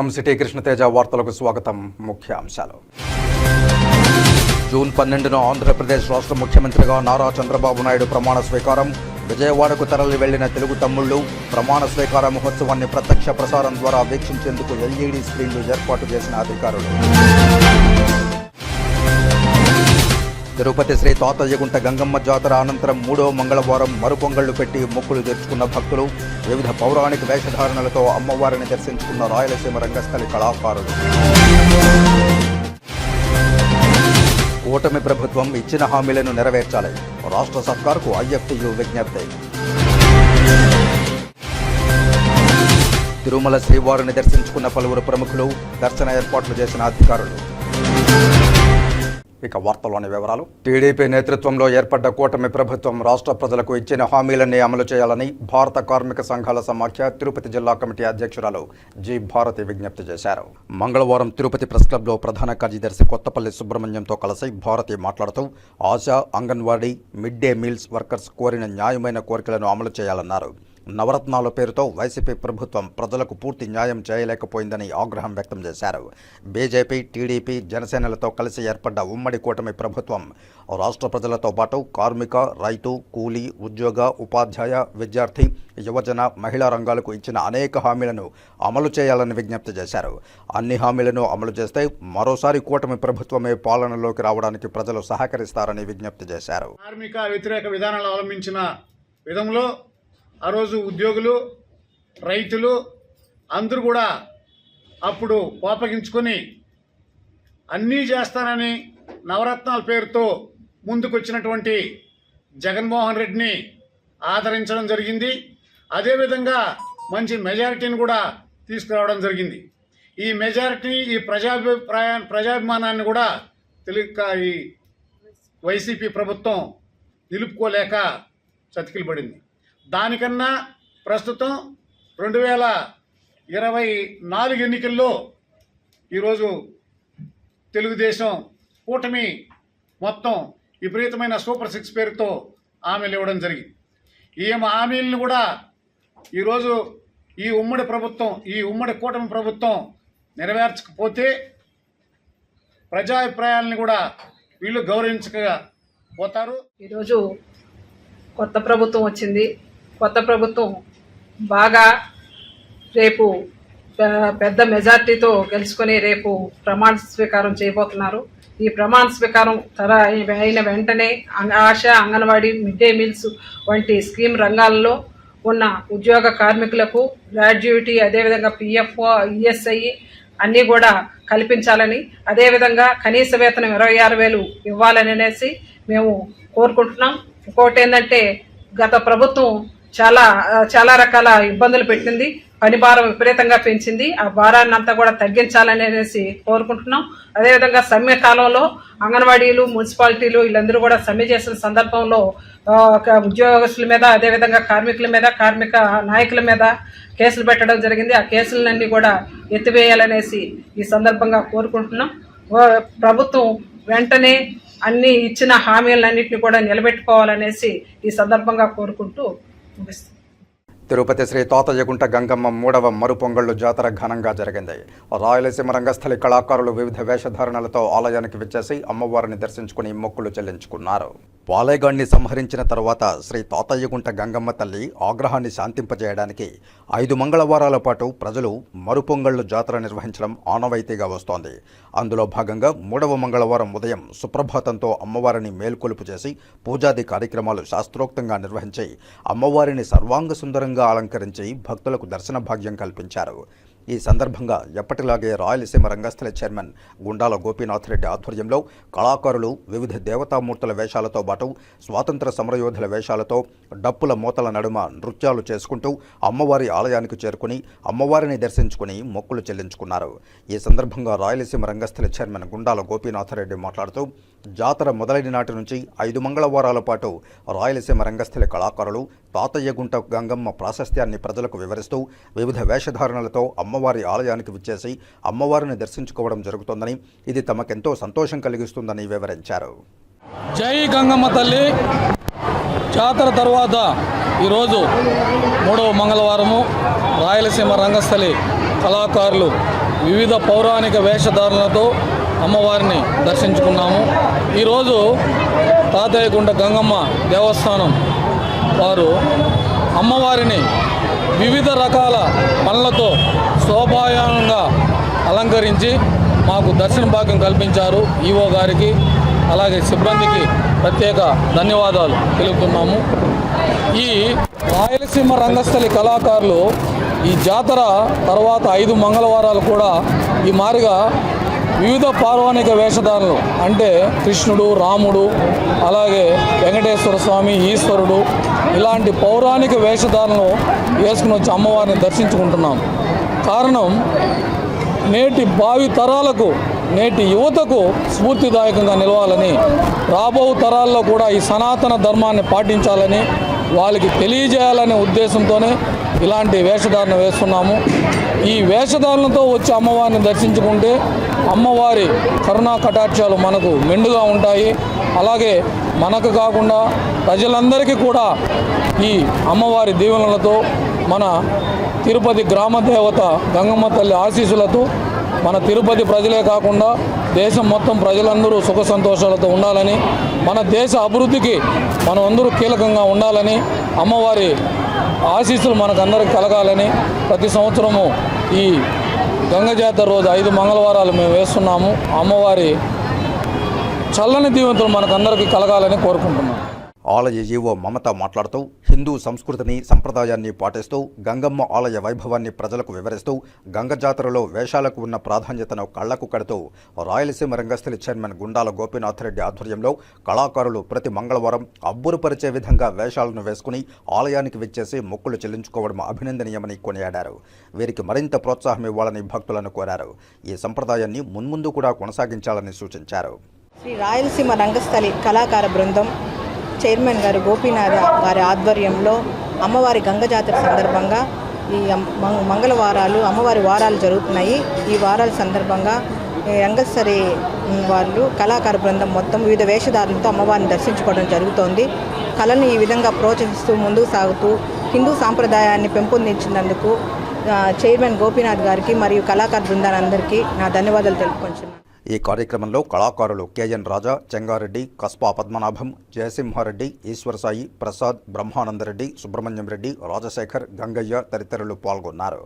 నమస్కారం. సిటీ కృష్ణతేజ వార్తలకు స్వాగతం. ముఖ్యాంశాలు జూన్ పన్నెండున ఆంధ్రప్రదేశ్ రాష్ట్ర ముఖ్యమంత్రిగా నారా చంద్రబాబు నాయుడు ప్రమాణ స్వీకారం. విజయవాడకు తరలి వెళ్ళిన తెలుగు తమ్ముళ్ళు ప్రమాణ స్వీకార మహోత్సవాన్ని ప్రత్యక్ష ప్రసారం ద్వారా వీక్షించేందుకు ఎల్ఈడి స్క్రీన్లు ఏర్పాటు చేసిన అధికారులు. తిరుపతి శ్రీ తాతయ్యగుంట గంగమ్మ జాతర అనంతరం మూడో మంగళవారం మరుపొంగళ్ళు పెట్టి మొక్కులు తెరుచుకున్న భక్తులు వివిధ పౌరాణిక వేషధారణలతో అమ్మవారిని దర్శించుకున్న రాయలసీమ రంగస్థలి కళాకారులు. కూటమి ప్రభుత్వం ఇచ్చిన హామీలను నెరవేర్చాలి. రాష్ట్ర సర్కార్కు ఐఎఫ్టీయు విజ్ఞప్తి. తిరుమల శ్రీవారిని దర్శించుకున్న పలువురు ప్రముఖులు దర్శన ఏర్పాట్లు చేసిన అధికారులు. ఇక వార్తలోని వివరాలు. టీడీపీ నేతృత్వంలో ఏర్పడ్డ కూటమి ప్రభుత్వం రాష్ట్ర ప్రజలకు ఇచ్చిన హామీలన్నీ అమలు చేయాలని భారత కార్మిక సంఘాల సమాఖ్య తిరుపతి జిల్లా కమిటీ అధ్యక్షురాలు జి భారతి విజ్ఞప్తి చేశారు. మంగళవారం తిరుపతి ప్రెస్ క్లబ్లో ప్రధాన కార్యదర్శి కొత్తపల్లి సుబ్రహ్మణ్యంతో కలిసి భారతి మాట్లాడుతూ Asha anganwadi mid day meals workers కోరిన న్యాయమైన కోరికలను అమలు చేయాలన్నారు. నవరత్నాల పేరుతో వైసీపీ ప్రభుత్వం ప్రజలకు పూర్తి న్యాయం చేయలేకపోయిందని ఆగ్రహం వ్యక్తం చేశారు. బీజేపీ టీడీపీ జనసేనలతో కలిసి ఏర్పడ్డ ఉమ్మడి కూటమి ప్రభుత్వం రాష్ట్ర ప్రజలతో పాటు కార్మిక రైతు కూలీ ఉద్యోగ ఉపాధ్యాయ విద్యార్థి యువజన మహిళా రంగాలకు ఇచ్చిన అనేక హామీలను అమలు చేయాలని విజ్ఞప్తి చేశారు. అన్ని హామీలను అమలు చేస్తే మరోసారి కూటమి ప్రభుత్వమే పాలనలోకి రావడానికి ప్రజలు సహకరిస్తారని విజ్ఞప్తి చేశారు. కార్మిక వ్యతిరేక విధానాలు అవలంబించిన విధంలో ఆ రోజు ఉద్యోగులు రైతులు అందరూ కూడా అప్పుడు కోపగించుకొని అన్నీ చేస్తానని నవరత్నాల పేరుతో ముందుకొచ్చినటువంటి జగన్మోహన్ రెడ్డిని ఆదరించడం జరిగింది. అదేవిధంగా మంచి మెజారిటీని కూడా తీసుకురావడం జరిగింది. ఈ మెజారిటీ ఈ ప్రజాభిప్రాయా ప్రజాభిమానాన్ని కూడా తెలుగు ఈ వైసీపీ ప్రభుత్వం నిలుపుకోలేక చతికిలు పడింది దానికన్నా ప్రస్తుతం రెండు వేల ఇరవై నాలుగు ఎన్నికల్లో ఈరోజు తెలుగుదేశం కూటమి మొత్తం విపరీతమైన సూపర్ సిక్స్ పేరుతో హామీలు ఇవ్వడం జరిగింది. ఈ హామీలను కూడా ఈరోజు ఈ ఉమ్మడి ప్రభుత్వం ఈ ఉమ్మడి కూటమి ప్రభుత్వం నెరవేర్చకపోతే ప్రజాభిప్రాయాలను కూడా వీళ్ళు గౌరవించకపోతారు ఈరోజు కొత్త ప్రభుత్వం వచ్చింది. కొత్త ప్రభుత్వం బాగా రేపు పెద్ద మెజార్టీతో గెలుచుకొని రేపు ప్రమాణ స్వీకారం చేయబోతున్నారు. ఈ ప్రమాణ స్వీకారం తర అయిన వెంటనే అంగ- Asha anganwadi mid day meals వంటి స్కీమ్ రంగాల్లో ఉన్న ఉద్యోగ కార్మికులకు గ్రాడ్యుయేటీ అదేవిధంగా పిఎఫ్ ఈఎస్ఐ అన్నీ కూడా కల్పించాలని అదేవిధంగా కనీస వేతనం ఇరవై ఆరు వేలు ఇవ్వాలని అనేసి మేము కోరుకుంటున్నాం. ఇంకోటి ఏంటంటే గత ప్రభుత్వం చాలా చాలా రకాల ఇబ్బందులు పెట్టింది. పని భారం విపరీతంగా పెంచింది. ఆ భారాన్ని అంతా కూడా తగ్గించాలని అనేసి కోరుకుంటున్నాం. అదేవిధంగా సమ్మె కాలంలో అంగన్వాడీలు మున్సిపాలిటీలు వీళ్ళందరూ కూడా సమ్మె చేసిన సందర్భంలో ఒక ఉద్యోగస్తుల మీద అదేవిధంగా కార్మికుల మీద కార్మిక నాయకుల మీద కేసులు పెట్టడం జరిగింది. ఆ కేసులన్నీ కూడా ఎత్తివేయాలనేసి ఈ సందర్భంగా కోరుకుంటున్నాం. ప్రభుత్వం వెంటనే అన్ని ఇచ్చిన హామీలన్నింటినీ కూడా నిలబెట్టుకోవాలనేసి ఈ సందర్భంగా కోరుకుంటూ తిరుపతి శ్రీ తాతయ్యగుంట గంగమ్మ మూడవ మరుపొంగళ్ళు జాతర ఘనంగా జరిగింది. రాయలసీమ రంగస్థలి కళాకారులు వివిధ వేషధారణలతో ఆలయానికి విచ్చేసి అమ్మవారిని దర్శించుకుని మొక్కులు చెల్లించుకున్నారు. పాలేగాన్ని సంహరించిన తర్వాత శ్రీ తాతయ్యగుంట గంగమ్మ తల్లి ఆగ్రహాన్ని శాంతింపజేయడానికి ఐదు మంగళవారాల పాటు ప్రజలు మరుపొంగళ్ళు జాతర నిర్వహించడం ఆనవాయితీగా వస్తోంది. అందులో భాగంగా మూడవ మంగళవారం ఉదయం సుప్రభాతంతో అమ్మవారిని మేల్కొలుపు చేసి పూజాది కార్యక్రమాలు శాస్త్రోక్తంగా నిర్వహించి అమ్మవారిని సర్వాంగ సుందరంగా అలంకరించి భక్తులకు దర్శన భాగ్యం కల్పించారు. ఈ సందర్భంగా ఎప్పటిలాగే రాయలసీమ రంగస్థల చైర్మన్ గుండాల గోపీనాథ్ రెడ్డి ఆధ్వర్యంలో కళాకారులు వివిధ దేవతామూర్తుల వేషాలతో పాటు స్వాతంత్ర సమరయోధుల వేషాలతో డప్పుల మూతల నడుమ నృత్యాలు చేసుకుంటూ అమ్మవారి ఆలయానికి చేరుకుని అమ్మవారిని దర్శించుకుని మొక్కులు చెల్లించుకున్నారు. ఈ సందర్భంగా రాయలసీమ రంగస్థల చైర్మన్ గుండాల గోపీనాథ్ రెడ్డి మాట్లాడుతూ జాతర మొదలైన నాటి నుంచి ఐదు మంగళవారాల పాటు రాయలసీమ రంగస్థల కళాకారులు తాతయ్యగుంట గంగమ్మ ప్రాశస్త్యాన్ని ప్రజలకు వివరిస్తూ వివిధ వేషధారణలతో అమ్మవారి ఆలయానికి విచ్చేసి అమ్మవారిని దర్శించుకోవడం జరుగుతోందని ఇది తమకెంతో సంతోషం కలిగిస్తుందని వివరించారు. జై గంగమ్మ తల్లి. జాతర తర్వాత ఈరోజు మూడవ మంగళవారము రాయలసీమ రంగస్థలి కళాకారులు వివిధ పౌరాణిక వేషధారణలతో అమ్మవారిని దర్శించుకున్నాము. ఈరోజు తాతయ్యగుంట గంగమ్మ దేవస్థానం వారు అమ్మవారిని వివిధ రకాల సహకరించి మాకు దర్శన భాగ్యం కల్పించారు ఈవో గారికి అలాగే సిబ్బందికి ప్రత్యేక ధన్యవాదాలు తెలుపుతున్నాము. ఈ రాయలసీమ రంగస్థలి కళాకారులు ఈ జాతర తర్వాత ఐదు మంగళవారాలు కూడా ఈ మారిగా వివిధ పౌరాణిక వేషధారణలు అంటే కృష్ణుడు రాముడు అలాగే వెంకటేశ్వర స్వామి ఈశ్వరుడు ఇలాంటి పౌరాణిక వేషధారణలు వేసుకుని వచ్చి అమ్మవారిని దర్శించుకుంటున్నాం. కారణం నేటి భావి తరాలకు నేటి యువతకు స్ఫూర్తిదాయకంగా నిలవాలని రాబో తరాల్లో కూడా ఈ సనాతన ధర్మాన్ని పాటించాలని వాళ్ళకి తెలియజేయాలనే ఉద్దేశంతోనే ఇలాంటి వేషధారణ వేస్తున్నాము. ఈ వేషధారణతో వచ్చి అమ్మవారిని దర్శించుకుంటే అమ్మవారి కరుణా కటాక్షాలు మనకు మెండుగా ఉంటాయి. అలాగే మనకు కాకుండా ప్రజలందరికీ కూడా ఈ అమ్మవారి దీవెనలతో మన తిరుపతి గ్రామ దేవత గంగమ్మ తల్లి ఆశీస్సులతో మన తిరుపతి ప్రజలే కాకుండా దేశం మొత్తం ప్రజలందరూ సుఖ సంతోషాలతో ఉండాలని మన దేశ అభివృద్ధికి మనం అందరూ కీలకంగా ఉండాలని అమ్మవారి ఆశీస్సులు మనకందరికి కలగాలని ప్రతి సంవత్సరము ఈ గంగ జాతర రోజు ఐదు మంగళవారాలు మేము వేస్తున్నాము. అమ్మవారి చల్లని దీవెంతులు మనకందరికీ కలగాలని కోరుకుంటున్నాం. ఆలయ మమత మాట్లాడుతూ హిందూ సంస్కృతిని సంప్రదాయాన్ని పాటిస్తూ గంగమ్మ ఆలయ వైభవాన్ని ప్రజలకు వివరిస్తూ గంగ జాతరలో వేషాలకు ఉన్న ప్రాధాన్యతను కళ్ళకు కడుతూ రాయలసీమ రంగస్థలి చైర్మన్ గుండాల గోపీనాథ్ రెడ్డి ఆధ్వర్యంలో కళాకారులు ప్రతి మంగళవారం అబ్బురుపరిచే విధంగా వేషాలను వేసుకుని ఆలయానికి విచ్చేసి మొక్కులు చెల్లించుకోవడం అభినందనీయమని కొనియాడారు. వీరికి మరింత ప్రోత్సాహం ఇవ్వాలని భక్తులను కోరారు. ఈ సంప్రదాయాన్ని మున్ముందు కూడా కొనసాగించాలని సూచించారు. శ్రీ రాయలసీమ రంగస్థలి కళాకార బృందం చైర్మన్ గారు గోపీనాథ గారి ఆధ్వర్యంలో అమ్మవారి గంగ జాతర సందర్భంగా ఈ మంగళవారాలు అమ్మవారి వారాలు జరుగుతున్నాయి. ఈ వారాల సందర్భంగా ఈ వాళ్ళు కళాకార బృందం మొత్తం వివిధ వేషధారులతో అమ్మవారిని దర్శించుకోవడం జరుగుతోంది. కళను ఈ విధంగా ప్రోత్సహిస్తూ ముందుకు సాగుతూ హిందూ సాంప్రదాయాన్ని పెంపొందించినందుకు చైర్మన్ గోపీనాథ్ గారికి మరియు కళాకార బృందాలందరికీ నా ధన్యవాదాలు తెలుపుకుంటున్నాను ఈ కార్యక్రమంలో కళాకారులు కేఎన్ రాజా చెంగారెడ్డి కస్పా పద్మనాభం జయసింహారెడ్డి ఈశ్వరసాయి ప్రసాద్ బ్రహ్మానందరెడ్డి సుబ్రహ్మణ్యం రెడ్డి రాజశేఖర్ గంగయ్య తదితరులు పాల్గొన్నారు.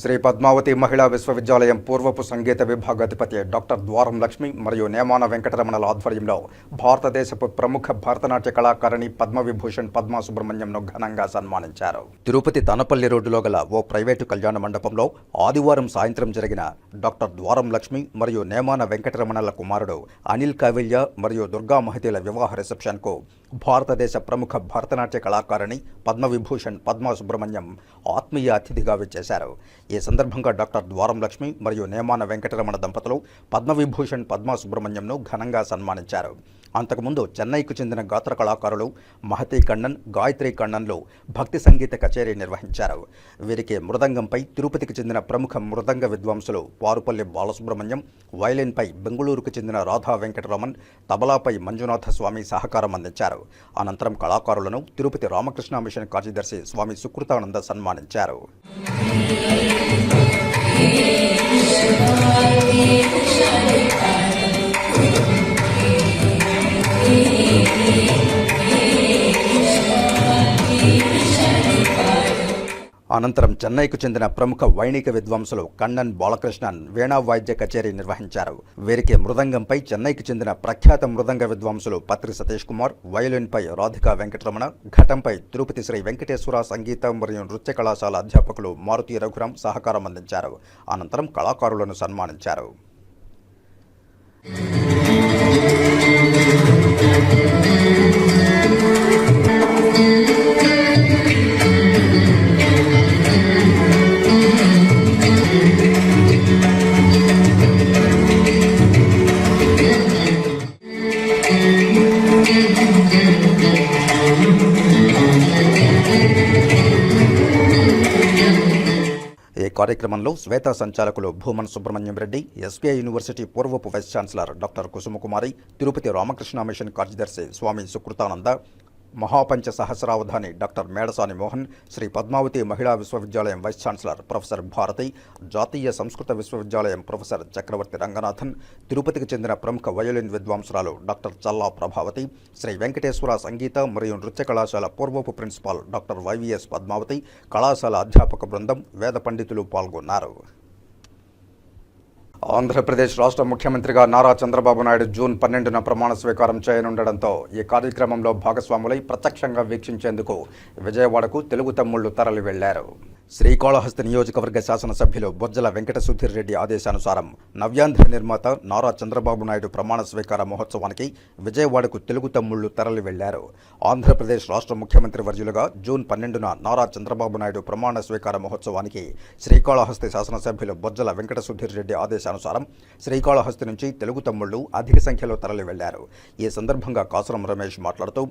శ్రీ పద్మావతి మహిళా విశ్వవిద్యాలయం పూర్వపు సంగీత విభాగాధిపతి డాక్టర్ ద్వారం లక్ష్మి మరియు నేమాన వెంకటరమణల ఆధ్వర్యంలో భారతదేశపు ప్రముఖ భరతనాట్య కళాకారిణి పద్మవిభూషణ్ పద్మా సుబ్రహ్మణ్యంను ఘనంగా సన్మానించారు. తిరుపతి తనపల్లి రోడ్డులో గల ఓ ప్రైవేటు కళ్యాణ మండపంలో ఆదివారం సాయంత్రం జరిగిన డాక్టర్ ద్వారం లక్ష్మి మరియు నేమాన వెంకటరమణల కుమారుడు అనిల్ కావిల్య మరియు దుర్గా మహతీల వివాహ రిసెప్షన్కు భారతదేశ ప్రముఖ భరతనాట్య కళాకారిణి పద్మవిభూషణ్ పద్మా సుబ్రహ్మణ్యం ఆత్మీయ అతిథిగా విచ్చేశారు. ఈ సందర్భంగా డాక్టర్ ద్వారం లక్ష్మి మరియు నేమాన వెంకటరమణ దంపతులు పద్మవిభూషణ్ పద్మా సుబ్రహ్మణ్యంను ఘనంగా సన్మానించారు. అంతకుముందు చెన్నైకు చెందిన గాత్ర కళాకారులు మహతి కన్నన్ గాయత్రి కన్నన్లో భక్తి సంగీత కచేరీ నిర్వహించారు వీరికి మృదంగంపై తిరుపతికి చెందిన ప్రముఖ మృదంగ విద్వాంసులు పారుపల్లి బాలసుబ్రహ్మణ్యం వయలిన్పై బెంగుళూరుకు చెందిన రాధా వెంకటరమన్ తబలాపై మంజునాథ స్వామి సహకారం అందించారు అనంతరం కళాకారులను తిరుపతి రామకృష్ణ మిషన్ కార్యదర్శి స్వామి సుకృతానంద సన్మానించారు Thank you. అనంతరం చెన్నైకు చెందిన ప్రముఖ వైణిక విద్వాంసులు కన్నన్ బాలకృష్ణన్ వీణా వాయిద్య కచేరీ నిర్వహించారు. వీరికి మృదంగంపై చెన్నైకి చెందిన ప్రఖ్యాత మృదంగ విద్వాంసులు పత్రి సతీష్ కుమార్ వయోలిన్పై రాధికా వెంకటరమణ ఘటంపై తిరుపతి శ్రీ వెంకటేశ్వర సంగీత మరియు నృత్య కళాశాల అధ్యాపకులు మారుతి రఘురాం సహకారం అందించారు. అనంతరం కళాకారులను సన్మానించారు. Música ఈ కార్యక్రమంలో శ్వేత సంచాలకులు భూమన్ సుబ్రహ్మణ్యం రెడ్డి ఎస్బీఐ యూనివర్సిటీ పూర్వపు vice chancellor doctor Kusumakumari Tirupati Ramakrishna mission కార్యదర్శి స్వామి సుకృతానంద మహాపంచ సహస్రావధాని డాక్టర్ మేడసాని మోహన్ శ్రీ పద్మావతి మహిళా విశ్వవిద్యాలయం వైస్ ఛాన్సలర్ ప్రొఫెసర్ భారతి జాతీయ సంస్కృత విశ్వవిద్యాలయం ప్రొఫెసర్ చక్రవర్తి రంగనాథన్ తిరుపతికి చెందిన ప్రముఖ వయోలిన్ విద్వాంసురాలు డాక్టర్ చల్లా ప్రభావతి శ్రీ వెంకటేశ్వర సంగీత మరియు నృత్య కళాశాల పూర్వపు ప్రిన్సిపాల్ డాక్టర్ వైవిఎస్ పద్మావతి కళాశాల అధ్యాపక బృందం వేద పండితులు పాల్గొన్నారు. ఆంధ్రప్రదేశ్ రాష్ట్ర ముఖ్యమంత్రిగా నారా చంద్రబాబు నాయుడు జూన్ పన్నెండున ప్రమాణ స్వీకారం చేయనుండడంతో ఈ కార్యక్రమంలో భాగస్వాములై ప్రత్యక్షంగా వీక్షించేందుకు విజయవాడకు తెలుగు తమ్ముళ్ళు తరలి వెళ్ళారు శ్రీకాళహస్తి నియోజకవర్గ శాసనసభ్యులు బొజ్జల వెంకట సుధీర్ రెడ్డి ఆదేశానుసారం నవ్యాంధ్ర నిర్మాత నారా చంద్రబాబు నాయుడు ప్రమాణ స్వీకార మహోత్సవానికి విజయవాడకు తెలుగు తమ్ముళ్ళు తరలి వెళ్ళారు. ఆంధ్రప్రదేశ్ రాష్ట్ర ముఖ్యమంత్రి వర్యులుగా జూన్ పన్నెండున నారా చంద్రబాబు నాయుడు ప్రమాణ స్వీకార మహోత్సవానికి శ్రీకాళహస్తి శాసనసభ్యులు బొజ్జల వెంకట సుధీర్ రెడ్డి ఆదేశానుసారం శ్రీకాళహస్తి నుంచి తెలుగు తమ్ముళ్ళు అధిక సంఖ్యలో తరలి వెళ్ళారు. ఈ సందర్భంగా కాసురం రమేష్ మాట్లాడుతూ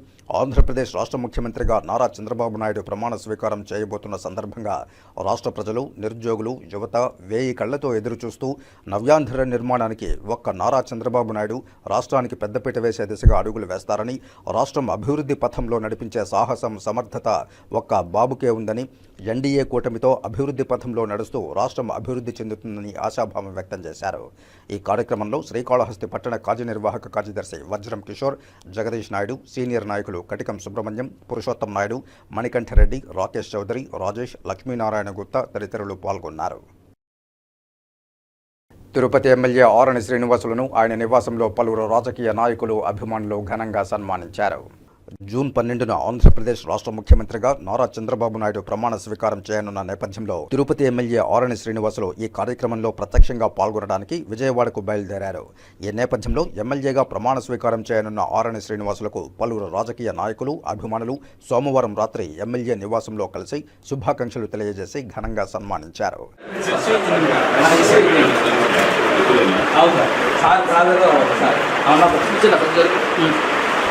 ఆంధ్రప్రదేశ్ రాష్ట్ర ముఖ్యమంత్రిగా నారా చంద్రబాబు నాయుడు ప్రమాణ స్వీకారం చేయబోతున్న సందర్భంగా రాష్ట్ర ప్రజలు నిరుద్యోగులు యువత వేయి కళ్ళతో ఎదురుచూస్తూ నవ్యాంధ్ర నిర్మాణానికి ఒక్క నారా చంద్రబాబు నాయుడు రాష్ట్రానికి పెద్దపీట వేసే దిశగా అడుగులు వేస్తారని రాష్ట్రం అభివృద్ధి పథంలో నడిపించే సాహసం సమర్థత ఒక్క బాబుకే ఉందని ఎన్డీఏ కూటమితో అభివృద్ధి పథంలో నడుస్తూ రాష్ట్రం అభివృద్ధి చెందుతుందని ఆశాభావం వ్యక్తం చేశారు. ఈ కార్యక్రమంలో శ్రీకాళహస్తి పట్టణ కార్యనిర్వాహక కార్యదర్శి వజ్రం కిషోర్ జగదీష్ నాయుడు సీనియర్ నాయకులు కటికం సుబ్రహ్మణ్యం పురుషోత్తం నాయుడు మణికంఠరెడ్డి రాకేష్ చౌదరి రాజేష్ లక్ష్మీనారాయణ గుప్తా తదితరులు పాల్గొన్నారు. తిరుపతి ఎమ్మెల్యే ఆరణి శ్రీనివాసులను ఆయన నివాసంలో పలువురు రాజకీయ నాయకులు అభిమానులు ఘనంగా సన్మానించారు. జూన్ పన్నెండున ఆంధ్రప్రదేశ్ రాష్ట్ర ముఖ్యమంత్రిగా నారా చంద్రబాబు నాయుడు ప్రమాణ స్వీకారం చేయనున్న నేపథ్యంలో తిరుపతి ఎమ్మెల్యే ఆరణి శ్రీనివాసులు ఈ కార్యక్రమంలో ప్రత్యక్షంగా పాల్గొనడానికి విజయవాడకు బయలుదేరారు. ఈ నేపథ్యంలో ఎమ్మెల్యేగా ప్రమాణ స్వీకారం చేయనున్న ఆరణి శ్రీనివాసులకు పలువురు రాజకీయ నాయకులు అభిమానులు సోమవారం రాత్రి ఎమ్మెల్యే నివాసంలో కలిసి శుభాకాంక్షలు తెలియజేసి ఘనంగా సన్మానించారు. అవును సార్.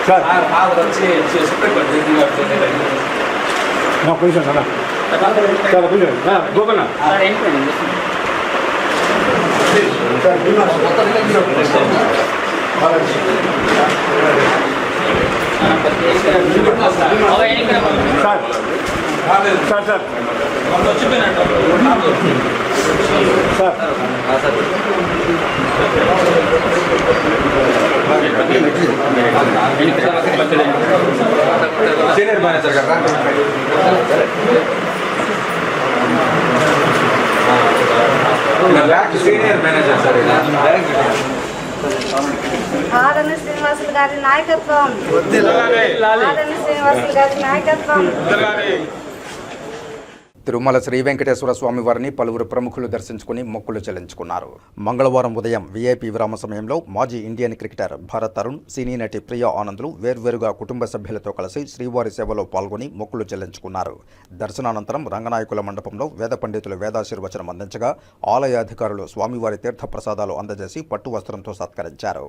సార్ సార్ కొంచెం సార్ కదా చాలా కొంచెం Gopanna sir sir sir senior manager కదా బ్యాక్ సీనియర్ మేనేజర్ సార్ ఆదరణ శ్రీనివాసులు గారి నాయకత్వం. ఆదరణ శ్రీనివాసులు గారి నాయకత్వం. తిరుమల శ్రీ వెంకటేశ్వర స్వామి వారిని పలువురు ప్రముఖులు దర్శించుకుని మొక్కులు చెల్లించుకున్నారు. మంగళవారం ఉదయం వీఐపీ విరామ సమయంలో మాజీ Indian cricketer Bharat Tarun cine నటి ప్రియా ఆనంద్లు వేర్వేరుగా కుటుంబ సభ్యులతో కలిసి శ్రీవారి సేవలో పాల్గొని మొక్కులు చెల్లించుకున్నారు. దర్శనానంతరం రంగనాయకుల మండపంలో వేద పండితులు వేదాశీర్వచనం అందించగా ఆలయ అధికారులు స్వామివారి తీర్థ ప్రసాదాలు అందజేసి పట్టు వస్త్రంతో సత్కరించారు.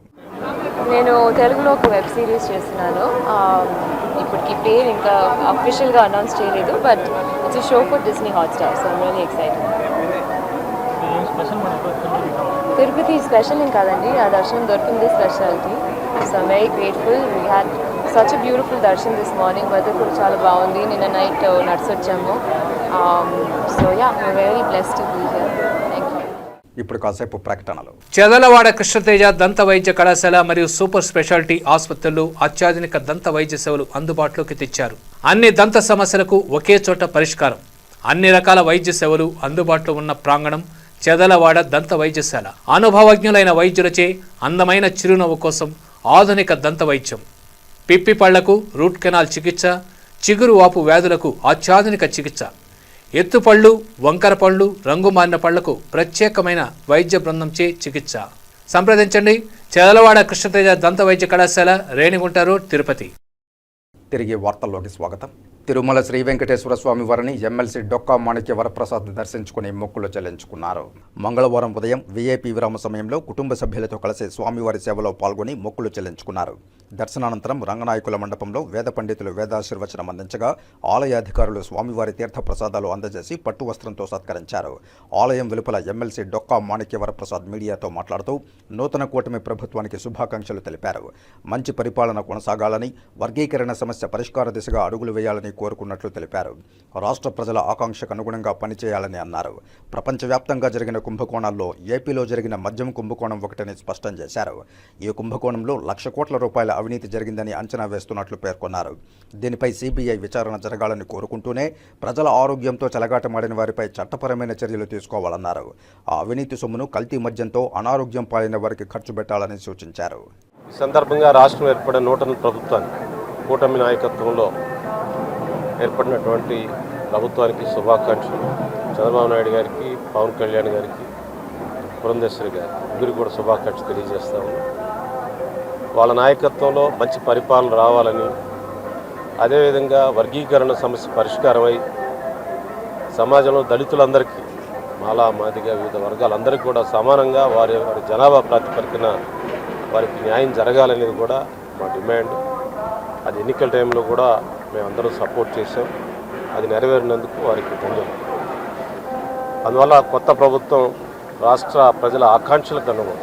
నేను తెలుగులో ఒక వెబ్ సిరీస్ చేస్తున్నాను. ఇప్పటికి పేరు ఇంకా అఫీషియల్గా అనౌన్స్ చేయలేదు but it's show for Disney Hotstar so I'm really excited Tirupati special ఏం కాదండి ఆ దర్శనం దొరికింది speciality so I'm very grateful we had such beautiful darshan this morning weather కూడా చాలా బాగుంది నిన్న నైట్ నడిచి వచ్చాము so yeah very blessed to be here thank you ఇప్పుడు కాసేపు ప్రకటనలు. చెదలవాడ కృష్ణతేజ దంత వైద్య కళాశాల మరియు సూపర్ స్పెషాలిటీ ఆసుపత్రులు అత్యాధునిక దంత వైద్య సేవలు అందుబాటులోకి తెచ్చారు. అన్ని దంత సమస్యలకు ఒకే చోట పరిష్కారం. అన్ని రకాల వైద్య సేవలు అందుబాటులో ఉన్న ప్రాంగణం చెదలవాడ దంత వైద్యశాల. అనుభవజ్ఞులైన వైద్యులచే అందమైన చిరునవ్వు కోసం ఆధునిక దంత వైద్యం. పిప్పి పళ్ళకు రూట్ కెనాల్ చికిత్స చిగురు వాపు వ్యాధులకు అత్యాధునిక చికిత్స. ఎత్తుపళ్ళు వంకర పళ్ళు రంగు మారిన పళ్ళకు ప్రత్యేకమైన వైద్య బృందంచే చికిత్స. సంప్రదించండి. చెదలవాడ కృష్ణతేజ దంత వైద్య కళాశాల రేణిగుంటారు తిరుపతి. తిరిగి వార్తల్లోకి స్వాగతం. తిరుమల శ్రీ వెంకటేశ్వర స్వామి వారిని ఎమ్మెల్సీ డొక్కా మాణిక్య వరప్రసాద్ దర్శించుకుని మొక్కులు చెల్లించుకున్నారు. మంగళవారం ఉదయం వీఐపీ విరామ సమయంలో కుటుంబ సభ్యులతో కలిసి స్వామివారి సేవలో పాల్గొని మొక్కులు చెల్లించుకున్నారు. దర్శనానంతరం రంగనాయకుల మండపంలో వేద పండితులు వేదాశీర్వచనం అందించగా ఆలయ అధికారులు స్వామివారి తీర్థ ప్రసాదాలు అందజేసి పట్టు వస్త్రంతో సత్కరించారు. ఆలయం వెలుపల ఎమ్మెల్సీ డొక్కా మాణిక్య వరప్రసాద్ మీడియాతో మాట్లాడుతూ నూతన కూటమి ప్రభుత్వానికి శుభాకాంక్షలు తెలిపారు. మంచి పరిపాలన కొనసాగాలని వర్గీకరణ సమస్య పరిష్కార దిశగా అడుగులు వేయాలని కోరుకున్నట్లు తెలిపారు. రాష్ట్ర ప్రజల ఆకాంక్షకు అనుగుణంగా పనిచేయాలని అన్నారు. ప్రపంచవ్యాప్తంగా జరిగిన కుంభకోణాల్లో ఏపీలో జరిగిన మద్యం కుంభకోణం ఒకటని స్పష్టం చేశారు. ఈ కుంభకోణంలో లక్ష కోట్ల రూపాయల అవినీతి జరిగిందని అంచనా వేస్తున్నట్లు పేర్కొన్నారు. దీనిపై సిబిఐ విచారణ జరగాలని కోరుకుంటూనే ప్రజల ఆరోగ్యంతో చెలగాటమాడిన వారిపై చట్టపరమైన చర్యలు తీసుకోవాలన్నారు. ఆ అవినీతి సొమ్మును కల్తీ మద్యంతో అనారోగ్యం పాలైన వారికి ఖర్చు పెట్టాలని సూచించారు. ఈ సందర్భంగా రాష్ట్రం ఏర్పడిన నూతన ప్రభుత్వాన్ని కూటమి నాయకత్వంలో ఏర్పడినటువంటి ప్రభుత్వానికి శుభాకాంక్షలు. చంద్రబాబు నాయుడు గారికి పవన్ కళ్యాణ్ గారికి పురంధేశ్వరి గారి ముగ్గురికి కూడా శుభాకాంక్షలు తెలియజేస్తాము వాళ్ళ నాయకత్వంలో మంచి పరిపాలన రావాలని అదేవిధంగా వర్గీకరణ సమస్య పరిష్కారమై సమాజంలో దళితులందరికీ మాలా మాదిగా వివిధ వర్గాలందరికీ కూడా సమానంగా వారి వారి జనాభా ప్రాతిపదికన వారికి న్యాయం జరగాలనేది కూడా మా డిమాండ్. అది ఎన్నికల టైంలో కూడా మేమందరం సపోర్ట్ చేశాం. అది నెరవేరినందుకు వారికి ధన్యవాదాలు. అందువల్ల కొత్త ప్రభుత్వం రాష్ట్ర ప్రజల ఆకాంక్షలకు అనుగుణం.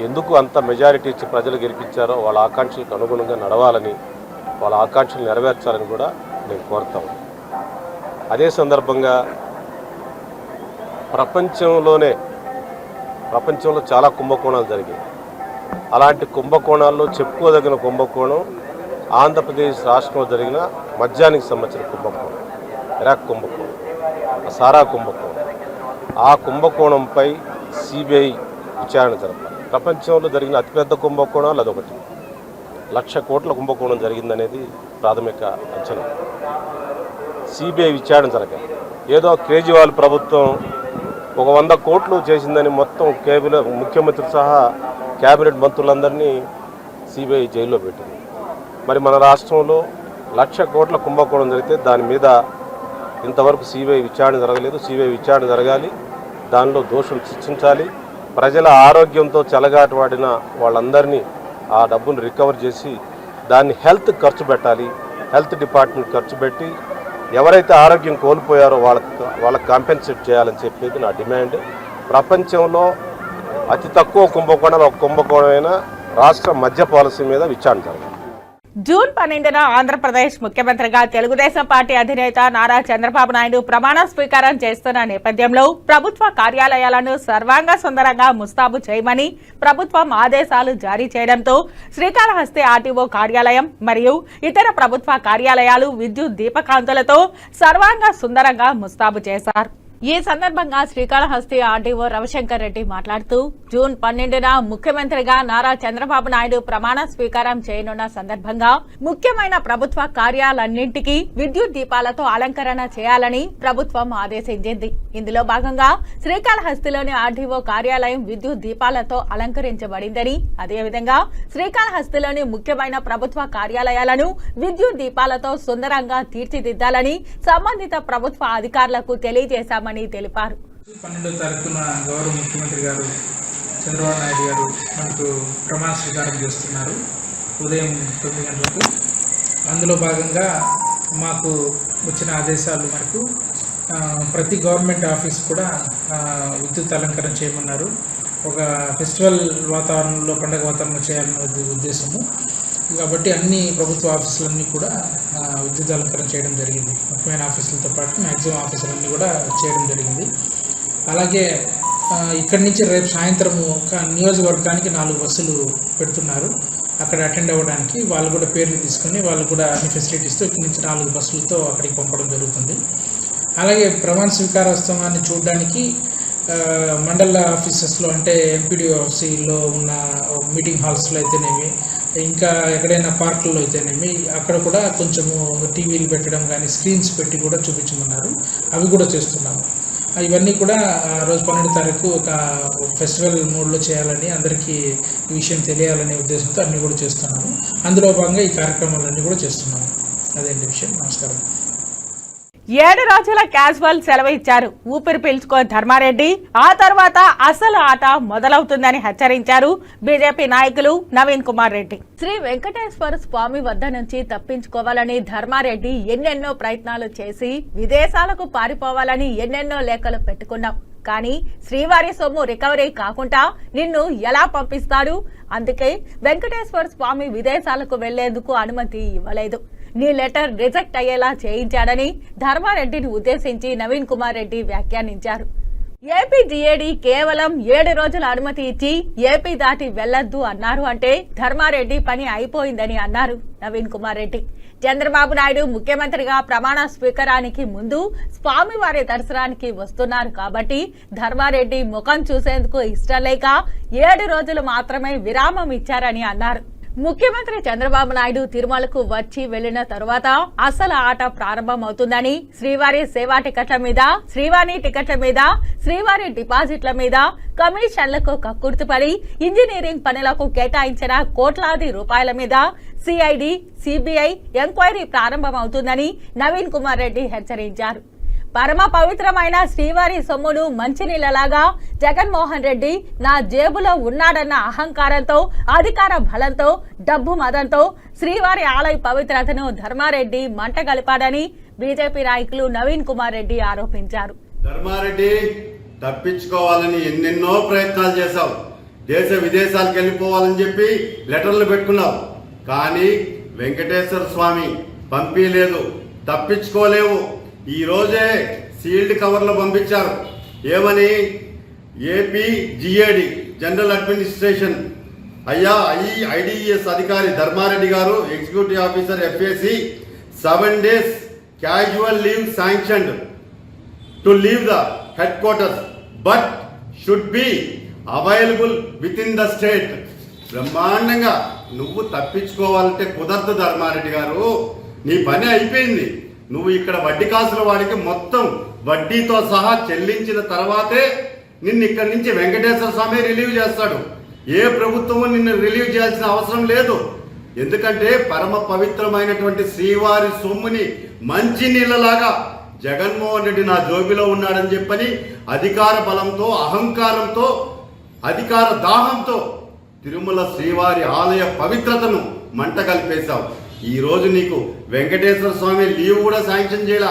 ఎందుకు అంత మెజారిటీ ఇచ్చి ప్రజలు గెలిపించారో వాళ్ళ ఆకాంక్షలకు అనుగుణంగా నడవాలని వాళ్ళ ఆకాంక్షలు నెరవేర్చాలని కూడా నేను కోరుతాను అదే సందర్భంగా ప్రపంచంలోనే ప్రపంచంలో చాలా కుంభకోణాలు జరిగాయి. అలాంటి కుంభకోణాల్లో చెప్పుకోదగిన కుంభకోణం ఆంధ్రప్రదేశ్ రాష్ట్రంలో జరిగిన మద్యానికి సంబంధించిన కుంభకోణం ఇరాక్ కుంభకోణం సారా కుంభకోణం. ఆ కుంభకోణంపై సిబిఐ విచారణ జరపాలి. ప్రపంచంలో జరిగిన అతిపెద్ద కుంభకోణాలు అదొకటి లక్ష కోట్ల కుంభకోణం జరిగిందనేది ప్రాథమిక అంచనా. సిబిఐ విచారణ జరగాలి. ఏదో కేజ్రీవాల్ ప్రభుత్వం ఒక వంద కోట్లు చేసిందని మొత్తం కేబినెట్ ముఖ్యమంత్రి సహా కేబినెట్ మంత్రులందరినీ సిబిఐ జైల్లో పెట్టింది. మరి మన రాష్ట్రంలో లక్ష కోట్ల కుంభకోణం జరిగితే దాని మీద ఇంతవరకు సిబిఐ విచారణ జరగలేదు. సిబిఐ విచారణ జరగాలి. దానిలో దోషులు శిక్షించాలి ప్రజల ఆరోగ్యంతో చెలగాటవాడిన వాళ్ళందరినీ ఆ డబ్బును రికవర్ చేసి దాన్ని హెల్త్ ఖర్చు పెట్టాలి. హెల్త్ డిపార్ట్మెంట్ ఖర్చు పెట్టి ఎవరైతే ఆరోగ్యం కోల్పోయారో వాళ్ళకి వాళ్ళకి కాంపెన్సేట్ చేయాలని చెప్పేది నా డిమాండ్. ప్రపంచంలో అతి తక్కువ కుంభకోణాలు ఒక కుంభకోణమైన రాష్ట్ర మద్య పాలసీ మీద విచారణ జరగాలి. జూన్ పన్నెండున ఆంధ్రప్రదేశ్ ముఖ్యమంత్రిగా తెలుగుదేశం పార్టీ అధినేత నారా చంద్రబాబు నాయుడు ప్రమాణ స్వీకారం చేస్తున్న నేపథ్యంలో ప్రభుత్వ కార్యాలయాలను సర్వాంగ సుందరంగా ముస్తాబు చేయమని ప్రభుత్వం ఆదేశాలు జారీ చేయడంతో శ్రీకాళహస్తి ఆర్టీఓ కార్యాలయం మరియు ఇతర ప్రభుత్వ కార్యాలయాలు విద్యుత్ దీపకాంతులతో సర్వాంగ సుందరంగా ముస్తాబు చేశారు. ఈ సందర్భంగా శ్రీకాళహస్తి ఆర్డీఓ రవిశంకర్ రెడ్డి మాట్లాడుతూ జూన్ పన్నెండున ముఖ్యమంత్రిగా నారా చంద్రబాబు నాయుడు ప్రమాణ స్వీకారం చేయనున్న సందర్భంగా ముఖ్యమైన ప్రభుత్వ కార్యాలన్నింటికీ విద్యుత్ దీపాలతో అలంకరణ చేయాలని ప్రభుత్వం ఆదేశించింది. ఇందులో భాగంగా శ్రీకాళహస్తిలోని ఆర్డీఓ కార్యాలయం విద్యుత్ దీపాలతో అలంకరించబడిందని అదేవిధంగా శ్రీకాళహస్తిలోని ముఖ్యమైన ప్రభుత్వ కార్యాలయాలను విద్యుత్ దీపాలతో సుందరంగా తీర్చిదిద్దాలని సంబంధిత ప్రభుత్వ అధికారులకు చేస్తామని తెలిపారు. పన్నెండో తారీఖున గౌరవ ముఖ్యమంత్రి గారు చంద్రబాబు నాయుడు గారు మనకు ప్రమాణ స్వీకారం చేస్తున్నారు. ఉదయం తొమ్మిది గంటలకు. అందులో భాగంగా మాకు వచ్చిన ఆదేశాలు మనకు ప్రతి గవర్నమెంట్ ఆఫీస్ కూడా విద్యుత్ అలంకరణ చేయమన్నారు. ఒక ఫెస్టివల్ వాతావరణంలో పండగ వాతావరణం చేయాలనే ఉద్దేశము. కాబట్టి అన్ని ప్రభుత్వ ఆఫీసులన్నీ కూడా విద్యుత్ అలంకరణ చేయడం జరిగింది. ముఖ్యమైన ఆఫీసులతో పాటు మ్యాక్సిమం ఆఫీసులన్నీ కూడా చేయడం జరిగింది. అలాగే ఇక్కడి నుంచి రేపు సాయంత్రం ఒక నియోజకవర్గానికి నాలుగు బస్సులు పెడుతున్నారు. అక్కడ అటెండ్ అవ్వడానికి వాళ్ళు కూడా పేర్లు తీసుకొని వాళ్ళు కూడా అన్ని ఫెసిలిటీస్తో ఇక్కడి నుంచి నాలుగు బస్సులతో అక్కడికి పంపడం జరుగుతుంది. అలాగే ప్రమాణ స్వీకారోత్సవాన్ని చూడడానికి మండల ఆఫీసెస్లో అంటే ఎంపీడీఓసీలో ఉన్న మీటింగ్ హాల్స్లో అయితేనేమి ఇంకా ఎక్కడైనా పార్కుల్లో అయితేనేమి అక్కడ కూడా కొంచెము టీవీలు పెట్టడం కానీ స్క్రీన్స్ పెట్టి కూడా చూపించమన్నారు. అవి కూడా చేస్తున్నాము. ఇవన్నీ కూడా రోజు పన్నెండు తారీఖు ఒక ఫెస్టివల్ మూడ్లో చేయాలని అందరికీ ఈ విషయం తెలియాలనే ఉద్దేశంతో అన్నీ కూడా చేస్తున్నాము. అందులో భాగంగా ఈ కార్యక్రమాలన్నీ కూడా చేస్తున్నాము. అదేంటి విషయం. నమస్కారం. ఏడు రోజుల క్యాజువల్ సెలవు ఇచ్చారు ఊపిరి పీల్చుకో ధర్మారెడ్డి ఆ తర్వాత అసలు ఆట మొదలవుతుందని హెచ్చరించారు బీజేపీ నాయకులు నవీన్ కుమార్ రెడ్డి. శ్రీ వెంకటేశ్వర స్వామి వద్ద నుంచి తప్పించుకోవాలని ధర్మారెడ్డి ఎన్నెన్నో ప్రయత్నాలు చేసి విదేశాలకు పారిపోవాలని ఎన్నెన్నో లేఖలు పెట్టుకున్నాం. కానీ శ్రీవారి సొమ్ము రికవరీ కాకుండా నిన్ను ఎలా పంపిస్తారు? అందుకే వెంకటేశ్వర స్వామి విదేశాలకు వెళ్ళేందుకు అనుమతి ఇవ్వలేదు. నీ లెటర్ రిజెక్ట్ అయ్యేలా చేయించాడని ధర్మారెడ్డిని ఉద్దేశించి నవీన్ కుమార్ రెడ్డి వ్యాఖ్యానించారు. ఏపీ జీఏడీ కేవలం ఏడు రోజుల అనుమతి ఇచ్చి ఏపీ దాటి వెళ్ళొద్దు అన్నారు అంటే ధర్మారెడ్డి పని అయిపోయిందని అన్నారు నవీన్ కుమార్ రెడ్డి. చంద్రబాబు నాయుడు ముఖ్యమంత్రిగా ప్రమాణ స్వీకారానికి ముందు స్వామివారి దర్శనానికి వస్తున్నారు కాబట్టి ధర్మారెడ్డి ముఖం చూసేందుకు ఇష్టం లేక ఏడు రోజులు మాత్రమే విరామం ఇచ్చారని అన్నారు. ముఖ్యమంత్రి చంద్రబాబు నాయుడు తిరుమలకు వచ్చి వెళ్ళిన తరువాత అసలు ఆట ప్రారంభమవుతుందని శ్రీవారి సేవా టికెట్ల మీద శ్రీవాణి టికెట్ల మీద శ్రీవారి డిపాజిట్ల మీద కమిషన్లకు కక్కుర్తిపడి ఇంజనీరింగ్ పనులకు కేటాయించిన కోట్లాది రూపాయల మీద సిఐడి సిబిఐ ఎంక్వైరీ ప్రారంభమవుతుందని నవీన్ కుమార్ రెడ్డి హెచ్చరించారు. పరమ పవిత్రమైన శ్రీవారి సొమ్మును మంచినీళ్ళలాగా జగన్మోహన్ రెడ్డి నా జేబులో ఉన్నాడన్న అహంకారంతో అధికార బలంతో డబ్బు మదంతో శ్రీవారి ఆలయ పవిత్రతను ధర్మారెడ్డి మంట గలిపాడని బీజేపీ నాయకులు నవీన్ కుమార్ రెడ్డి ఆరోపించారు. ధర్మారెడ్డి తప్పించుకోవాలని ఎన్నెన్నో ప్రయత్నాలు చేశావు. దేశ విదేశాలకు వెళ్ళిపోవాలని చెప్పి లెటర్లు పెట్టుకున్నావు. కానీ వెంకటేశ్వర స్వామి పంపించలేదు తప్పించుకోలేవు. ఈరోజే సీల్డ్ కవర్లు పంపించారు. ఏమని? AP GAD general administration. అయ్యా ఐ ఐడిఎస్ అధికారి ధర్మారెడ్డి గారు executive officer FAC seven days casual leave sanctioned to leave the headquarters but should be available with in the state. బ్రహ్మాండంగా నువ్వు తప్పించుకోవాలంటే కుదరదు ధర్మారెడ్డి గారు. నీ పని అయిపోయింది. నువ్వు ఇక్కడ వడ్డీ కాసుల వాడికి మొత్తం వడ్డీతో సహా చెల్లించిన తర్వాతే నిన్ను ఇక్కడి నుంచి వెంకటేశ్వర స్వామి రిలీవ్ చేస్తాడు. ఏ ప్రభుత్వము నిన్ను రిలీవ్ చేయాల్సిన అవసరం లేదు. ఎందుకంటే పరమ పవిత్రమైనటువంటి శ్రీవారి సొమ్ముని మంచి నీళ్ళలాగా జగన్మోహన్ రెడ్డి నా జోబిలో ఉన్నాడని చెప్పని అధికార బలంతో అహంకారంతో అధికార దాహంతో తిరుమల శ్రీవారి ఆలయ పవిత్రతను మంట కలిపేశావు. ఈరోజు నీకు వెంకటేశ్వర స్వామి లీవ్ కూడా శాంక్షన్ చేయాల?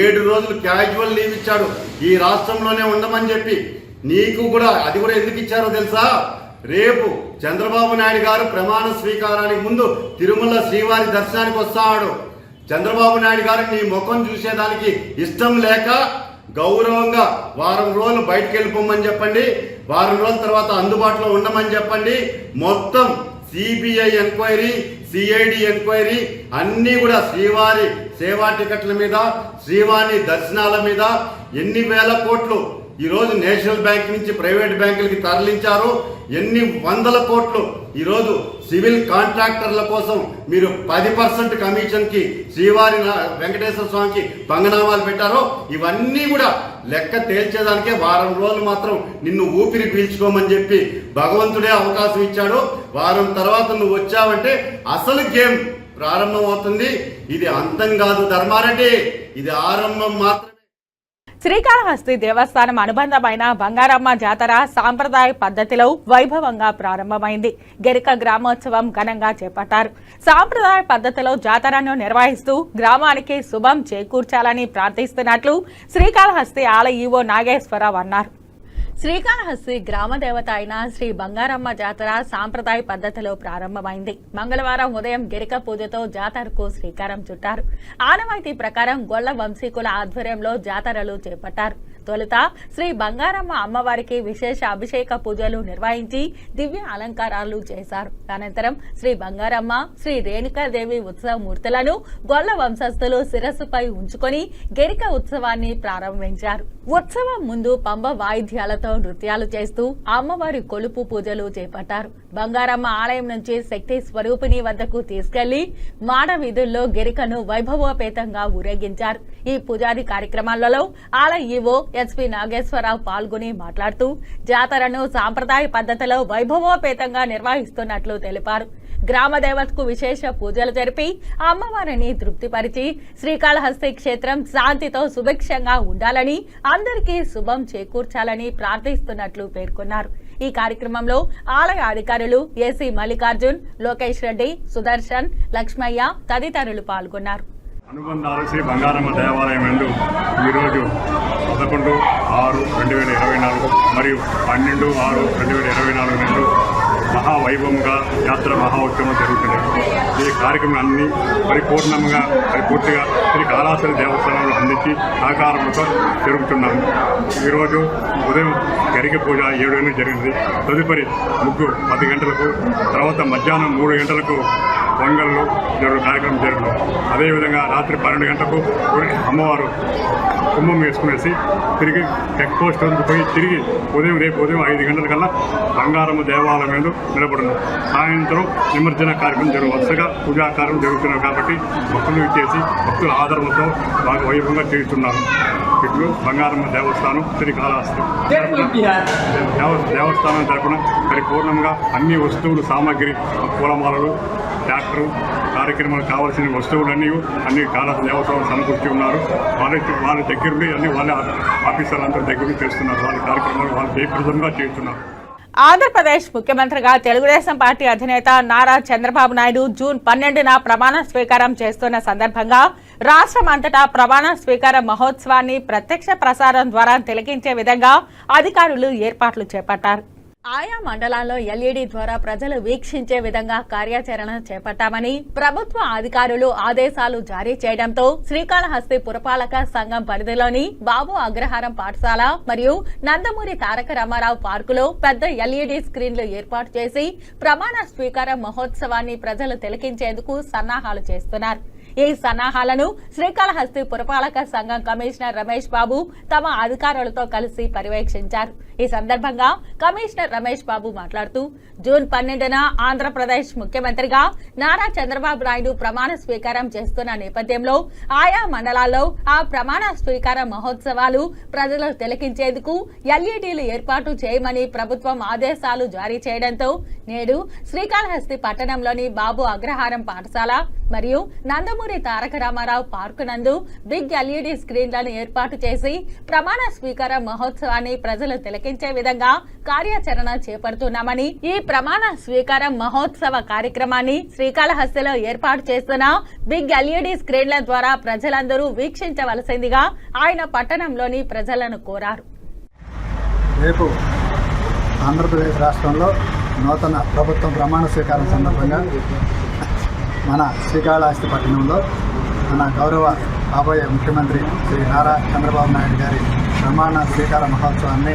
ఏడు రోజులు క్యాజువల్ లీవ్ ఇచ్చాడు. ఈ రాష్ట్రంలోనే ఉండమని చెప్పి నీకు కూడా అది కూడా ఎందుకు ఇచ్చారో తెలుసా? రేపు చంద్రబాబు నాయుడు గారు ప్రమాణ స్వీకారానికి ముందు తిరుమల శ్రీవారి దర్శనానికి వస్తాడు. చంద్రబాబు నాయుడు గారు నీ ముఖం చూసేదానికి ఇష్టం లేక గౌరవంగా వారం రోజులు బయటకు వెళ్ళిపోమని చెప్పండి. వారం రోజుల తర్వాత అందుబాటులో ఉండమని చెప్పండి. మొత్తం సిబిఐ ఎంక్వైరీ సిఐడి ఎంక్వైరీ అన్నీ కూడా శ్రీవారి సేవా టికెట్ల మీద శ్రీవారి దర్శనాల మీద ఎన్ని వేల కోట్లు ఈరోజు నేషనల్ బ్యాంక్ నుంచి ప్రైవేట్ బ్యాంకులకి తరలించారు. ఎన్ని వందల కోట్లు ఈరోజు సివిల్ కాంట్రాక్టర్ల కోసం మీరు పది పర్సెంట్ కమిషన్కి శ్రీవారి వెంకటేశ్వర స్వామికి పంగనామాలు పెట్టారో ఇవన్నీ కూడా లెక్క తేల్చేదానికే వారం రోజులు మాత్రం నిన్ను ఊపిరి పీల్చుకోమని చెప్పి భగవంతుడే అవకాశం ఇచ్చాడు. వారం తర్వాత నువ్వు వచ్చావంటే అసలు గేమ్ ప్రారంభం అవుతుంది ఇది అంతం కాదు ధర్మారెడ్డి. ఇది ఆరంభం మాత్రం శ్రీకాళహస్తి దేవస్థానం అనుబంధమైన బంగారమ్మ జాతర సాంప్రదాయ పద్ధతిలో వైభవంగా ప్రారంభమైంది. గెరిక గ్రామోత్సవం ఘనంగా చేపట్టారు. సాంప్రదాయ పద్ధతిలో జాతరను నిర్వహిస్తూ గ్రామానికి శుభం చేకూర్చాలని ప్రార్థిస్తున్నట్లు శ్రీకాళహస్తి ఆలయ ఈవో నాగేశ్వరరావు అన్నారు. శ్రీకాళహస్తి గ్రామదేవత అయిన శ్రీ బంగారమ్మ జాతర సాంప్రదాయ పద్ధతిలో ప్రారంభమైంది. మంగళవారం ఉదయం గిరిక పూజతో జాతరకు శ్రీకారం చుట్టారు. ఆనవాయితీ ప్రకారం గొల్ల వంశీకుల ఆధ్వర్యంలో జాతరలు చేపట్టారు. తొలుత శ్రీ బంగారమ్మ అమ్మవారికి విశేష అభిషేక పూజలు నిర్వహించి దివ్య అలంకారాలు చేశారు. అనంతరం శ్రీ బంగారమ్మ శ్రీ రేణుకాదేవి ఉత్సవ మూర్తులను గొల్ల వంశస్థులు శిరస్సుపై ఉంచుకొని గెరిక ఉత్సవాన్ని ప్రారంభించారు. ఉత్సవం ముందు పంబ వాయిద్యాలతో నృత్యాలు చేస్తూ అమ్మవారి కొలుపు పూజలు చేపట్టారు. బంగారమ్మ ఆలయం నుంచి శక్తి స్వరూపిణి వద్దకు తీసుకెళ్ళి మాడ వీధుల్లో గెరికను వైభవోపేతంగా ఊరేగించారు. ఈ పూజాది కార్యక్రమాలలో ఆలయ ఈవో ఎస్పీ నాగేశ్వరరావు పాల్గొని మాట్లాడుతూ జాతరను సాంప్రదాయ పద్ధతిలో వైభవోపేతంగా నిర్వహిస్తున్నట్లు తెలిపారు. గ్రామదేవతకు విశేష పూజలు జరిపి అమ్మవారిని తృప్తిపరిచి శ్రీకాళహస్తి క్షేత్రం శాంతితో సుభిక్షంగా ఉండాలని అందరికీ శుభం చేకూర్చాలని ప్రార్థిస్తున్నట్లు పేర్కొన్నారు. ఈ కార్యక్రమంలో ఆలయ అధికారులు ఏసీ మల్లికార్జున్ లోకేష్ రెడ్డి సుదర్శన్ లక్ష్మయ్య తదితరులు పాల్గొన్నారు. అనుబంధాలు శ్రీ బంగారమ్మ దేవాలయం ఈరోజు పదకొండు ఆరు రెండు వేల ఇరవై నాలుగు మరియు పన్నెండు ఆరు రెండు వేల ఇరవై నాలుగు రెండు మహావైభవంగా యాత్ర మహోత్సవం జరుగుతుంది. ఈ కార్యక్రమాన్ని పరిపూర్ణంగా పరిపూర్తిగా శ్రీ కాళాశ్వరి దేవస్థానంలో అందించి సహకారంతో జరుగుతున్నాము ఈరోజు ఉదయం గరిక పూజ ఏడు గంటలకు జరిగింది. తదుపరి ముగ్గు పది గంటలకు తర్వాత మధ్యాహ్నం మూడు గంటలకు పొంగల్లో జరుగు కార్యక్రమం జరుగుతుంది అదేవిధంగా రాత్రి పన్నెండు గంటలకు అమ్మవారు కుంభం వేసుకునేసి తిరిగి చెక్ పోస్ట్ వరకు పోయి తిరిగి ఉదయం రేపు ఉదయం ఐదు గంటల కల్లా బంగారమ్మ దేవాలయం నిలబడును. సాయంత్రం నిమజ్జన కార్యక్రమం జరుగు వరుసగా పూజా కార్యక్రమం జరుగుతున్నారు కాబట్టి భక్తులు ఇచ్చేసి భక్తుల ఆదరణతో బాగా వైభవంగా చేస్తున్నారు ఇట్లు బంగారమ్మ దేవస్థానం శ్రీకాళహస్తి. దేవ- దేవస్థానం తరపున పరిపూర్ణంగా అన్ని వస్తువులు సామాగ్రి పూలమాలలు ట్రాక్టర్ కార్యక్రమాలు కావాల్సిన వస్తువులన్నీ అన్ని కాల దేవతలు సమకూర్చి ఉన్నారు. వాళ్ళ వాళ్ళ దగ్గర అన్ని వాళ్ళ ఆఫీసర్లందరి దగ్గర నుండి చేస్తున్నారు. వాళ్ళ కార్యక్రమాలు వాళ్ళు జయప్రదంగా చేస్తున్నారు. ఆంధ్రప్రదేశ్ ముఖ్యమంత్రిగా తెలుగుదేశం పార్టీ అధినేత నారా చంద్రబాబు నాయుడు జూన్ పన్నెండున ప్రమాణ స్వీకారం చేస్తున్న సందర్భంగా రాష్ట్రం అంతటా ప్రమాణ స్వీకార మహోత్సవాన్ని ప్రత్యక్ష ప్రసారం ద్వారా తిలకించే విధంగా అధికారులు ఏర్పాట్లు చేపట్టారు. ఆయా మండలాల్లో ఎల్ఈడి ద్వారా ప్రజలు వీక్షించే విధంగా కార్యాచరణ చేపట్టామని ప్రభుత్వ అధికారులు ఆదేశాలు జారీ చేయడంతో శ్రీకాళహస్తి పురపాలక సంఘం పరిధిలోని బాబు అగ్రహారం పాఠశాల మరియు నందమూరి తారక రామారావు పార్కులో పెద్ద ఎల్ఈడి స్క్రీన్లు ఏర్పాటు చేసి ప్రమాణ స్వీకార మహోత్సవాన్ని ప్రజలు తిలకించేందుకు సన్నాహాలు చేస్తున్నారు. ఈ సన్నాహాలను శ్రీకాళహస్తి పురపాలక సంఘం కమిషనర్ రమేష్ బాబు తమ అధికారులతో కలిసి పర్యవేక్షించారు. ఈ సందర్భంగా కమిషనర్ రమేష్ బాబు మాట్లాడుతూ జూన్ పన్నెండున ఆంధ్రప్రదేశ్ ముఖ్యమంత్రిగా నారా చంద్రబాబు నాయుడు ప్రమాణ స్వీకారం చేస్తున్న నేపథ్యంలో ఆయా మండలాల్లో ఆ ప్రమాణ స్వీకార మహోత్సవాలు ప్రజలు తిలకించేందుకు ఎల్ఈడీలు ఏర్పాటు చేయమని ప్రభుత్వం ఆదేశాలు జారీ చేయడంతో నేడు శ్రీకాళహస్తి పట్టణంలోని బాబు అగ్రహారం పాఠశాల మరియు నందమూరి తారక రామారావు పార్కు నందు బిగ్ ఎల్ఈడి స్క్రీన్లను ఏర్పాటు చేసి ప్రమాణ స్వీకార మహోత్సవాన్ని ప్రజలు తిలకించే విధంగా కార్యాచరణ చేపడుతున్నామని ఈ ప్రమాణ స్వీకార మహోత్సవ కార్యక్రమాన్ని శ్రీకాళహస్తిలో ఏర్పాటు చేస్తున్న బిగ్ ఎల్ఈడి స్క్రీన్ల ద్వారా ప్రజలందరూ వీక్షించవలసిందిగా ఆయన పట్టణంలోని ప్రజలను కోరారు. రేపు ఆంధ్రప్రదేశ్ రాష్ట్రంలో నూతన ప్రభుత్వం ప్రమాణ స్వీకారం సందర్భంగా మన శ్రీకాళహస్తి పట్టణంలో మన గౌరవ కాబోయే ముఖ్యమంత్రి శ్రీ నారా చంద్రబాబు నాయుడు గారి ప్రమాణ స్వీకార మహోత్సవాన్ని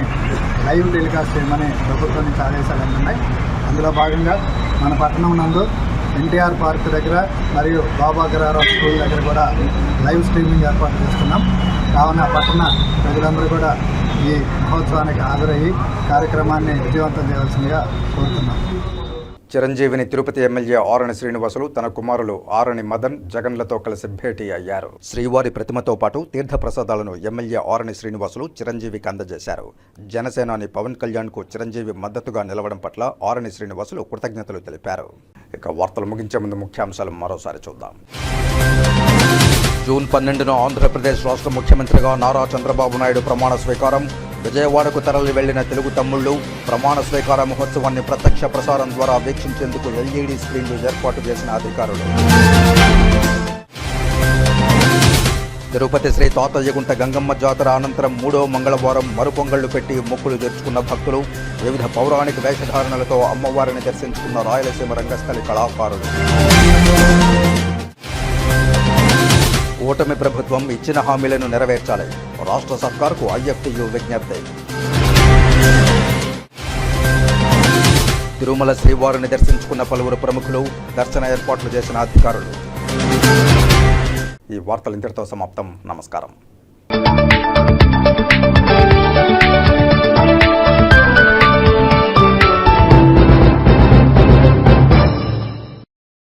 లైవ్ టెలికాస్ట్ చేయమని ప్రభుత్వం నుంచి ఆదేశాలు అందున్నాయి. అందులో భాగంగా మన పట్టణం నందు ఎన్టీఆర్ పార్క్ దగ్గర మరియు బాబా గరారావు స్కూల్ దగ్గర కూడా లైవ్ స్ట్రీమింగ్ ఏర్పాటు చేస్తున్నాం. కావున పట్టణ ప్రజలందరూ కూడా ఈ మహోత్సవానికి హాజరయ్యి కార్యక్రమాన్ని విజయవంతం చేయవలసిందిగా కోరుతున్నాం. చిరంజీవిని తిరుపతి ఎమ్మెల్యే ఆరణి శ్రీనివాసులు తన కుమారులు ఆరణి మదన్ జగన్లతో కలిసి భేటీ అయ్యారు. శ్రీవారి ప్రతిమతో పాటు తీర్థ ప్రసాదాలను ఎమ్మెల్యే ఆరణి శ్రీనివాసులు చిరంజీవికి అందజేశారు. జనసేనాని పవన్ కళ్యాణ్కు చిరంజీవి మద్దతుగా నిలవడం పట్ల ఆరణి శ్రీనివాసులు కృతజ్ఞతలు తెలిపారు. ఇక వార్తలు ముగించే ముందు ముఖ్యాంశాలు మరోసారి చూద్దాం. జూన్ పన్నెండున ఆంధ్రప్రదేశ్ రాష్ట్ర ముఖ్యమంత్రిగా నారా చంద్రబాబు నాయుడు ప్రమాణ స్వీకారం. విజయవాడకు తరలి వెళ్ళిన తెలుగు తమ్ముళ్ళు ప్రమాణ స్వీకార మహోత్సవాన్ని ప్రత్యక్ష ప్రసారం ద్వారా వీక్షించేందుకు ఎల్ఈడి స్క్రీన్లు ఏర్పాటు చేసిన అధికారులు. తిరుపతి శ్రీ తాతయ్యగుంట గంగమ్మ జాతర అనంతరం మూడో మంగళవారం మరుపొంగళ్ళు పెట్టి మొక్కులు తెరుచుకున్న భక్తులు వివిధ పౌరాణిక వేషధారణలతో అమ్మవారిని దర్శించుకున్న రాయలసీమ రంగస్థలి కళాకారులు. కూటమి ప్రభుత్వం ఇచ్చిన హామీలను నెరవేర్చాలి. రాష్ట్ర సర్కార్కు ఐఎఫ్టియు విజ్ఞప్తి. తిరుమల శ్రీవారిని దర్శించుకున్న పలువురు ప్రముఖులు దర్శన ఏర్పాట్లు చేసిన అధికారులు. ఈ వార్తలు ఇంతటితో సమాప్తం. నమస్కారం.